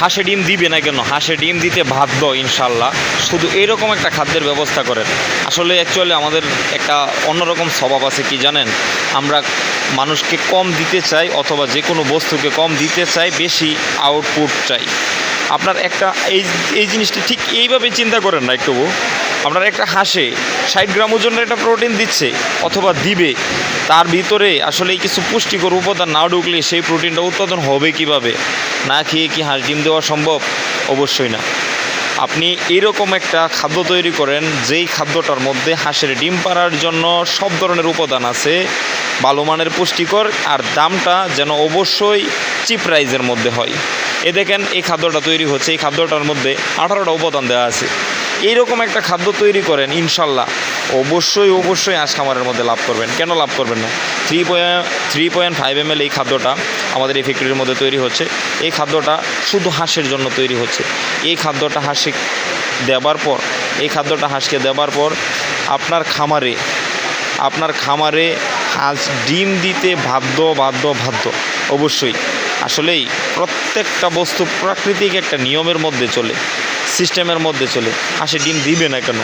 হাঁসে ডিম দিবে না কেন? হাঁসে ডিম দিতে বাধ্য ইনশাল্লাহ শুধু এরকম একটা খাদ্যের ব্যবস্থা করেন। আসলে অ্যাকচুয়ালি আমাদের একটা অন্যরকম স্বভাব আছে, কি জানেন? আমরা মানুষকে কম দিতে চাই অথবা যে কোনো বস্তুকে কম দিতে চাই, বেশি আউটপুট চাই। আপনার একটা এই এই জিনিসটা ঠিক এইভাবে চিন্তা করেন না একটু আপনার একটা হাঁসে ষাট গ্রাম ওজনের একটা প্রোটিন দিচ্ছে অথবা দিবে, তার ভিতরে আসলে কিছু পুষ্টিকর উপাদান না ঢুকলে সেই প্রোটিনটা উৎপাদন হবে কীভাবে? না খেয়ে কি হাঁস ডিম দেওয়া সম্ভব? অবশ্যই না। আপনি এরকম একটা খাদ্য তৈরি করেন, যেই খাদ্যটার মধ্যে হাঁসের ডিম পাড়ার জন্য সব ধরনের উপাদান আছে, ভালো মানের পুষ্টিকর, আর দামটা যেন অবশ্যই চিপ প্রাইজের মধ্যে হয়। এ দেখেন, এই খাদ্যটা তৈরি হচ্ছে, এই খাদ্যটার মধ্যে আঠারোটা উপাদান দেওয়া আছে। এইরকম একটা খাদ্য তৈরি করেন, ইনশাল্লাহ। অবশ্যই অবশ্যই হাঁস খামারের মধ্যে লাভ করবেন। কেন লাভ করবেন না? Three point three point five M এই খাদ্যটা আমাদের এই ফ্যাক্টরির মধ্যে তৈরি হচ্ছে। এই খাদ্যটা শুধু হাঁসের জন্য তৈরি হচ্ছে। এই খাদ্যটা হাঁসে দেবার পর, এই খাদ্যটা হাঁসকে দেবার পর আপনার খামারে আপনার খামারে হাঁস ডিম দিতে বাধ্য বাধ্য বাধ্য। অবশ্যই। আসলেই প্রত্যেকটা বস্তু প্রাকৃতিক একটা নিয়মের মধ্যে চলে, সিস্টেমের মধ্যে চলে। হাঁসে ডিম দিবে না কেন?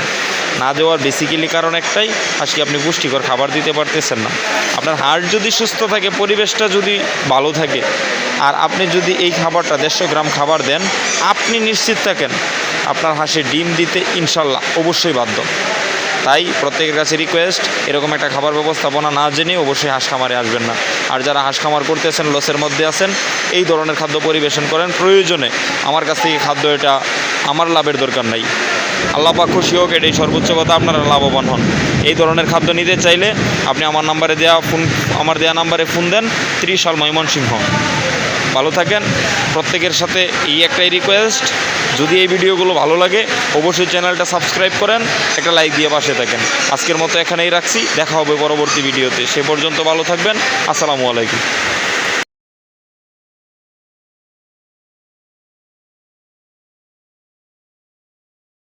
না দেওয়ার বেসিক্যালি কারণ একটাই আজকে আপনি পুষ্টিকর খাবার দিতে পারতেছেন না। আপনার হাড় যদি সুস্থ থাকে, পরিবেশটা যদি ভালো থাকে, আর আপনি যদি এই খাবারটা দেড়শো গ্রাম খাবার দেন, আপনি নিশ্চিত থাকেন আপনার হাঁসে ডিম দিতে ইনশাল্লাহ অবশ্যই বাধ্য। তাই প্রত্যেকের কাছে রিকোয়েস্ট এরকম একটা খাবার ব্যবস্থাপনা না জেনে অবশ্যই হাঁস খামারে আসবেন না। আর যারা হাঁস খামার করতেছেন লসের মধ্যে আছেন, এই ধরনের খাদ্য পরিবেশন করেন, প্রয়োজনে আমার কাছ থেকে খাদ্য এটা আমার লাভের দরকার নাই। আল্লাহ পাক খুশি হোক, এটাই সর্বোচ্চ কথা, আপনারা লাভবান হন। এই ধরনের খাদ্য নিতে চাইলে আপনি আমার নাম্বারে দেওয়া ফোন, আমার দেওয়া নাম্বারে ফোন দেন, ত্রিশাল ময়মনসিংহ। ভালো থাকেন। প্রত্যেকের সাথে এই একটাই রিকোয়েস্ট যদি এই ভিডিওগুলো ভালো লাগে, অবশ্যই চ্যানেলটা সাবস্ক্রাইব করেন, একটা লাইক দিয়ে পাশে থাকেন। আজকের মতো এখানেই রাখছি, দেখা হবে পরবর্তী ভিডিওতে। সে পর্যন্ত ভালো থাকবেন। আসসালামু আলাইকুম।